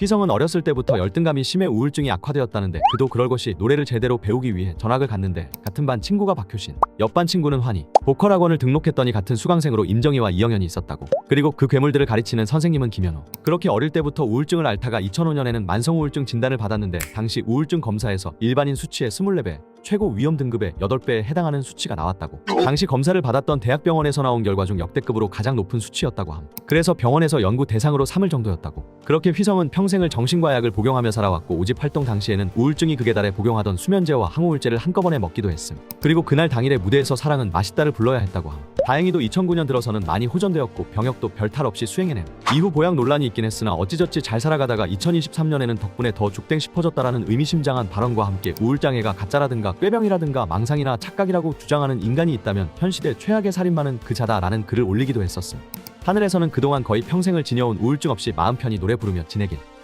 휘성은 어렸을 때부터 열등감이 심해 우울증이 악화되었다는데 그도 그럴 것이 노래를 제대로 배우기 위해 전학을 갔는데 같은 반 친구가 박효신, 옆반 친구는 환희, 보컬 학원을 등록했더니 같은 수강생으로 임정희와 이영현이 있었다고. 그리고 그 괴물들을 가르치는 선생님은 김현우. 그렇게 어릴 때부터 우울증을 앓다가 2005년에는 만성 우울증 진단을 받았는데 당시 우울증 검사에서 일반인 수치의 24배, 최고 위험 등급의 8배에 해당하는 수치가 나왔다고. 당시 검사를 받았던 대학병원에서 나온 결과 중 역대급으로 가장 높은 수치였다고 함. 그래서 병원에서 연구 대상으로 삼을 정도였다고. 그렇게 휘성은 평생을 정신과 약을 복용하며 살아왔고 오집 활동 당시에는 우울증이 극에 달해 복용하던 수면제와 항우울제를 한꺼번에 먹기도 했음. 그리고 그날 당일에 무대에서 사랑은 맛있다를 불러야 했다고 함. 다행히도 2009년 들어서는 많이 호전되었고 병역도 별탈 없이 수행해냄. 이후 보약 논란이 있긴 했으나 어찌저찌 잘 살아가다가 2023년에는 덕분에 더 죽댕 싶어졌다라는 의미심장한 발언과 함께 우울장애가 가짜라든가 꾀병이라든가 망상이나 착각이라고 주장하는 인간이 있다면 현 시대 최악의 살인마는 그자다라는 글을 올리기도 했었음. 하늘에서는 그동안 거의 평생을 지녀온 우울증 없이 마음 편히 노래 부르며 지내길.